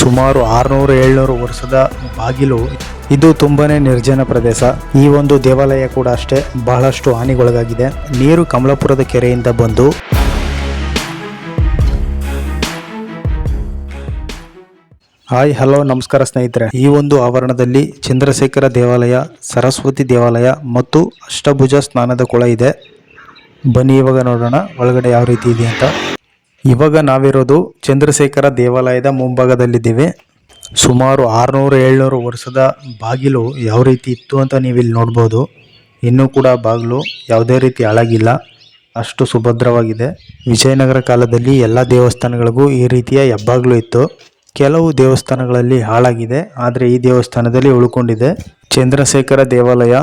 ಸುಮಾರು ಆರುನೂರು ಏಳ್ನೂರು ವರ್ಷದ ಬಾಗಿಲು. ಇದು ತುಂಬಾನೇ ನಿರ್ಜನ ಪ್ರದೇಶ. ಈ ಒಂದು ದೇವಾಲಯ ಕೂಡ ಅಷ್ಟೇ ಬಹಳಷ್ಟು ಹಾನಿಗೊಳಗಾಗಿದೆ. ನೀರು ಕಮಲಾಪುರದ ಕೆರೆಯಿಂದ ಬಂದು ಹಾಯ್, ಹಲೋ, ನಮಸ್ಕಾರ ಸ್ನೇಹಿತರೆ. ಈ ಒಂದು ಆವರಣದಲ್ಲಿ ಚಂದ್ರಶೇಖರ ದೇವಾಲಯ, ಸರಸ್ವತಿ ದೇವಾಲಯ ಮತ್ತು ಅಷ್ಟಭುಜ ಸ್ನಾನದ ಕೊಳ ಇದೆ. ಬನ್ನಿ, ಇವಾಗ ನೋಡೋಣ ಒಳಗಡೆ ಯಾವ ರೀತಿ ಇದೆ ಅಂತ. ಇವಾಗ ನಾವಿರೋದು ಚಂದ್ರಶೇಖರ ದೇವಾಲಯದ ಮುಂಭಾಗದಲ್ಲಿದ್ದೀವಿ. ಸುಮಾರು ಆರುನೂರು, ಏಳ್ನೂರು ವರ್ಷದ ಬಾಗಿಲು ಯಾವ ರೀತಿ ಇತ್ತು ಅಂತ ನೀವು ಇಲ್ಲಿ ನೋಡ್ಬೋದು. ಇನ್ನೂ ಕೂಡ ಬಾಗಿಲು ಯಾವುದೇ ರೀತಿ ಹಾಳಾಗಿಲ್ಲ ಅಷ್ಟು ಸುಭದ್ರವಾಗಿದೆ. ವಿಜಯನಗರ ಕಾಲದಲ್ಲಿ ಎಲ್ಲ ದೇವಸ್ಥಾನಗಳಿಗೂ ಈ ರೀತಿಯ ಹೆಬ್ಬಾಗ್ಲು ಇತ್ತು. ಕೆಲವು ದೇವಸ್ಥಾನಗಳಲ್ಲಿ ಹಾಳಾಗಿದೆ, ಆದರೆ ಈ ದೇವಸ್ಥಾನದಲ್ಲಿ ಉಳ್ಕೊಂಡಿದೆ. ಚಂದ್ರಶೇಖರ ದೇವಾಲಯ,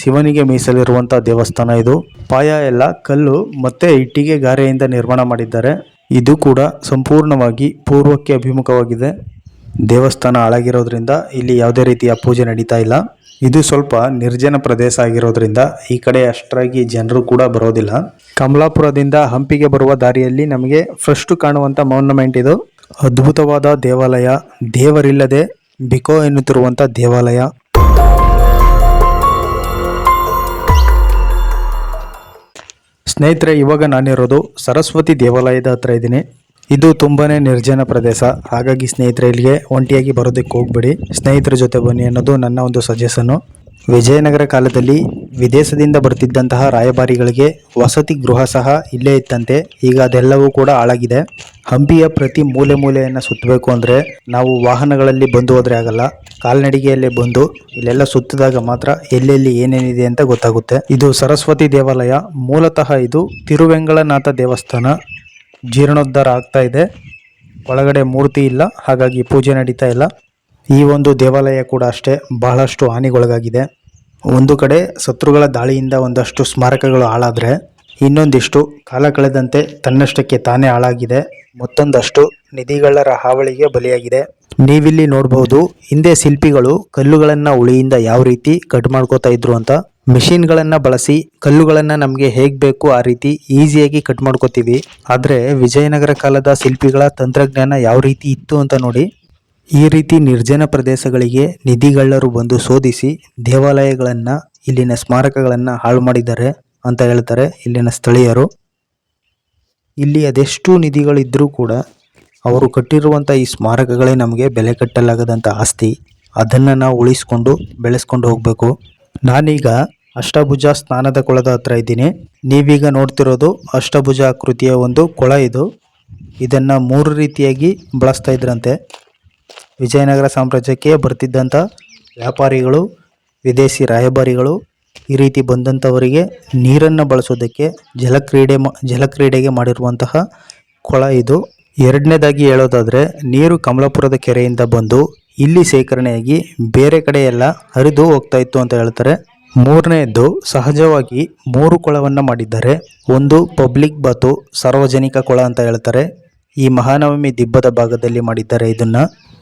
ಶಿವನಿಗೆ ಮೀಸಲಿರುವಂಥ ದೇವಸ್ಥಾನ ಇದು. ಪಾಯ ಎಲ್ಲ ಕಲ್ಲು ಮತ್ತೆ ಇಟ್ಟಿಗೆ ಗಾರೆಯಿಂದ ನಿರ್ಮಾಣ ಮಾಡಿದ್ದಾರೆ. ಇದು ಕೂಡ ಸಂಪೂರ್ಣವಾಗಿ ಪೂರ್ವಕ್ಕೆ ಅಭಿಮುಖವಾಗಿದೆ. ದೇವಸ್ಥಾನ ಹಾಳಾಗಿರೋದ್ರಿಂದ ಇಲ್ಲಿ ಯಾವುದೇ ರೀತಿಯ ಪೂಜೆ ನಡೀತಾ ಇಲ್ಲ. ಇದು ಸ್ವಲ್ಪ ನಿರ್ಜನ ಪ್ರದೇಶ ಆಗಿರೋದ್ರಿಂದ ಈ ಕಡೆ ಅಷ್ಟಾಗಿ ಜನರು ಕೂಡ ಬರೋದಿಲ್ಲ. ಕಮಲಾಪುರದಿಂದ ಹಂಪಿಗೆ ಬರುವ ದಾರಿಯಲ್ಲಿ ನಮಗೆ ಫಸ್ಟ್ ಕಾಣುವಂತ ಮೌನಮೆಂಟ್ ಇದು. ಅದ್ಭುತವಾದ ದೇವಾಲಯ. ದೇವರಿಲ್ಲದೆ ಬಿಕೋ ಎನ್ನುತ್ತಿರುವಂತ ದೇವಾಲಯ. ಸ್ನೇಹಿತರೆ, ಇವಾಗ ನಾನಿರೋದು ಸರಸ್ವತಿ ದೇವಾಲಯದ ಹತ್ರ ಇದ್ದೀನಿ. ಇದು ತುಂಬಾನೇ ನಿರ್ಜನ ಪ್ರದೇಶ. ಹಾಗಾಗಿ ಸ್ನೇಹಿತರೆ, ಇಲ್ಲಿಗೆ ಒಂಟಿಯಾಗಿ ಬರೋದಕ್ಕೆ ಹೋಗ್ಬೇಡಿ. ಸ್ನೇಹಿತರ ಜೊತೆ ಬನ್ನಿ ಅನ್ನೋದು ನನ್ನ ಒಂದು ಸಜೆಷನ್ನು ವಿಜಯನಗರ ಕಾಲದಲ್ಲಿ ವಿದೇಶದಿಂದ ಬರ್ತಿದ್ದಂತಹ ರಾಯಭಾರಿಗಳಿಗೆ ವಸತಿ ಗೃಹ ಸಹ ಇಲ್ಲೇ ಇತ್ತಂತೆ. ಈಗ ಅದೆಲ್ಲವೂ ಕೂಡ ಹಾಳಾಗಿದೆ. ಹಂಪಿಯ ಪ್ರತಿ ಮೂಲೆ ಮೂಲೆಯನ್ನು ಸುತ್ತಬೇಕು ಅಂದರೆ ನಾವು ವಾಹನಗಳಲ್ಲಿ ಬಂದು ಹೋದರೆ ಆಗಲ್ಲ. ಕಾಲ್ನಡಿಗೆಯಲ್ಲೇ ಬಂದು ಇಲ್ಲೆಲ್ಲ ಸುತ್ತಿದಾಗ ಮಾತ್ರ ಎಲ್ಲೆಲ್ಲಿ ಏನೇನಿದೆ ಅಂತ ಗೊತ್ತಾಗುತ್ತೆ. ಇದು ಸರಸ್ವತಿ ದೇವಾಲಯ. ಮೂಲತಃ ಇದು ತಿರುವೆಂಗಳನಾಥ ದೇವಸ್ಥಾನ. ಜೀರ್ಣೋದ್ಧಾರ ಆಗ್ತಾ ಇದೆ. ಒಳಗಡೆ ಮೂರ್ತಿ ಇಲ್ಲ. ಹಾಗಾಗಿ ಪೂಜೆ ನಡೀತಾ ಇಲ್ಲ. ಈ ಒಂದು ದೇವಾಲಯ ಕೂಡ ಅಷ್ಟೇ ಬಹಳಷ್ಟು ಹಾನಿಗೊಳಗಾಗಿದೆ. ಒಂದು ಕಡೆ ಶತ್ರುಗಳ ದಾಳಿಯಿಂದ ಒಂದಷ್ಟು ಸ್ಮಾರಕಗಳು ಹಾಳಾದರೆ, ಇನ್ನೊಂದಿಷ್ಟು ಕಾಲ ಕಳೆದಂತೆ ತನ್ನಷ್ಟಕ್ಕೆ ತಾನೇ ಹಾಳಾಗಿದೆ. ಮತ್ತೊಂದಷ್ಟು ನಿಧಿಗಳರ ಹಾವಳಿಗೆ ಬಲಿಯಾಗಿದೆ. ನೀವಿಲ್ಲಿ ನೋಡಬಹುದು ಹಿಂದೆ ಶಿಲ್ಪಿಗಳು ಕಲ್ಲುಗಳನ್ನು ಉಳಿಯಿಂದ ಯಾವ ರೀತಿ ಕಟ್ ಮಾಡ್ಕೋತಾ ಇದ್ರು ಅಂತ. ಮಿಷಿನ್ಗಳನ್ನು ಬಳಸಿ ಕಲ್ಲುಗಳನ್ನು ನಮಗೆ ಹೇಗೆ ಬೇಕು ಆ ರೀತಿ ಈಸಿಯಾಗಿ ಕಟ್ ಮಾಡ್ಕೋತೀವಿ. ಆದರೆ ವಿಜಯನಗರ ಕಾಲದ ಶಿಲ್ಪಿಗಳ ತಂತ್ರಜ್ಞಾನ ಯಾವ ರೀತಿ ಇತ್ತು ಅಂತ ನೋಡಿ ಈ ರೀತಿ ನಿರ್ಜನ ಪ್ರದೇಶಗಳಿಗೆ ನಿಧಿಗಳ್ಳರು ಬಂದು ಶೋಧಿಸಿ ದೇವಾಲಯಗಳನ್ನು, ಇಲ್ಲಿನ ಸ್ಮಾರಕಗಳನ್ನು ಹಾಳು ಮಾಡಿದ್ದಾರೆ ಅಂತ ಹೇಳ್ತಾರೆ ಇಲ್ಲಿನ ಸ್ಥಳೀಯರು. ಇಲ್ಲಿ ಅದೆಷ್ಟು ನಿಧಿಗಳಿದ್ದರೂ ಕೂಡ ಅವರು ಕಟ್ಟಿರುವಂಥ ಈ ಸ್ಮಾರಕಗಳೇ ನಮಗೆ ಬೆಲೆ ಕಟ್ಟಲಾಗದಂಥ ಆಸ್ತಿ. ಅದನ್ನು ನಾವು ಉಳಿಸ್ಕೊಂಡು ಬೆಳೆಸ್ಕೊಂಡು ಹೋಗಬೇಕು. ನಾನೀಗ ಅಷ್ಟಭುಜ ಸ್ನಾನದ ಕೊಳದ ಹತ್ರ ಇದ್ದೀನಿ. ನೀವೀಗ ನೋಡ್ತಿರೋದು ಅಷ್ಟಭುಜ ಆಕೃತಿಯ ಒಂದು ಕೊಳ ಇದು. ಇದನ್ನು ಮೂರು ರೀತಿಯಾಗಿ ಬಳಸ್ತಾ ಇದ್ರಂತೆ. ವಿಜಯನಗರ ಸಾಮ್ರಾಜ್ಯಕ್ಕೆ ಬರ್ತಿದ್ದಂಥ ವ್ಯಾಪಾರಿಗಳು, ವಿದೇಶಿ ರಾಯಭಾರಿಗಳು ಈ ರೀತಿ ಬಂದಂಥವರಿಗೆ ನೀರನ್ನು ಬಳಸೋದಕ್ಕೆ ಜಲಕ್ರೀಡೆ ಜಲಕ್ರೀಡೆಗೆ ಮಾಡಿರುವಂತಹ ಕೊಳ ಇದು. ಎರಡನೇದಾಗಿ ಹೇಳೋದಾದರೆ, ನೀರು ಕಮಲಾಪುರದ ಕೆರೆಯಿಂದ ಬಂದು ಇಲ್ಲಿ ಸೇಕರಣೆಯಾಗಿ ಬೇರೆ ಕಡೆ ಎಲ್ಲ ಹರಿದು ಹೋಗ್ತಾ ಇತ್ತು ಅಂತ ಹೇಳ್ತಾರೆ. ಮೂರನೆಯದ್ದು ಸಹಜವಾಗಿ ಮೂರು ಕೊಳವನ್ನು ಮಾಡಿದ್ದಾರೆ. ಒಂದು ಪಬ್ಲಿಕ್ ಬಾತು ಸಾರ್ವಜನಿಕ ಕೊಳ ಅಂತ ಹೇಳ್ತಾರೆ. ಈ ಮಹಾನವಮಿ ದಿಬ್ಬದ ಭಾಗದಲ್ಲಿ ಮಾಡಿದ್ದಾರೆ ಇದನ್ನ.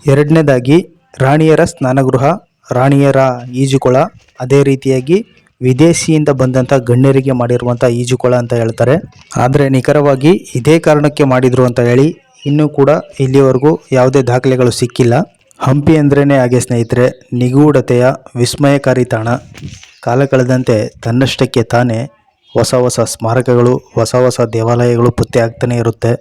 ಎರಡನೇದಾಗಿ ರಾಣಿಯರ ಸ್ನಾನಗೃಹ, ರಾಣಿಯರ ಈಜುಕೊಳ, ಅದೇ ರೀತಿಯಾಗಿ ವಿದೇಶಿಯಿಂದ ಬಂದಂಥ ಗಣ್ಯರಿಗೆ ಮಾಡಿರುವಂಥ ಈಜುಕೊಳ ಅಂತ ಹೇಳ್ತಾರೆ. ಆದರೆ ನಿಖರವಾಗಿ ಇದೇ ಕಾರಣಕ್ಕೆ ಮಾಡಿದರು ಅಂತ ಹೇಳಿ ಇನ್ನೂ ಕೂಡ ಇಲ್ಲಿವರೆಗೂ ಯಾವುದೇ ದಾಖಲೆಗಳು ಸಿಕ್ಕಿಲ್ಲ. ಹಂಪಿ ಅಂದ್ರೇ ಹಾಗೆ ಸ್ನೇಹಿತರೆ, ನಿಗೂಢತೆಯ ವಿಸ್ಮಯಕಾರಿ ತಾಣ. ಕಾಲ ಕಳೆದಂತೆ ತನ್ನಷ್ಟಕ್ಕೆ ತಾನೇ ಹೊಸ ಹೊಸ ಸ್ಮಾರಕಗಳು, ಹೊಸ ಹೊಸ ದೇವಾಲಯಗಳು ಪತ್ತೆ ಆಗ್ತಾನೆ ಇರುತ್ತೆ.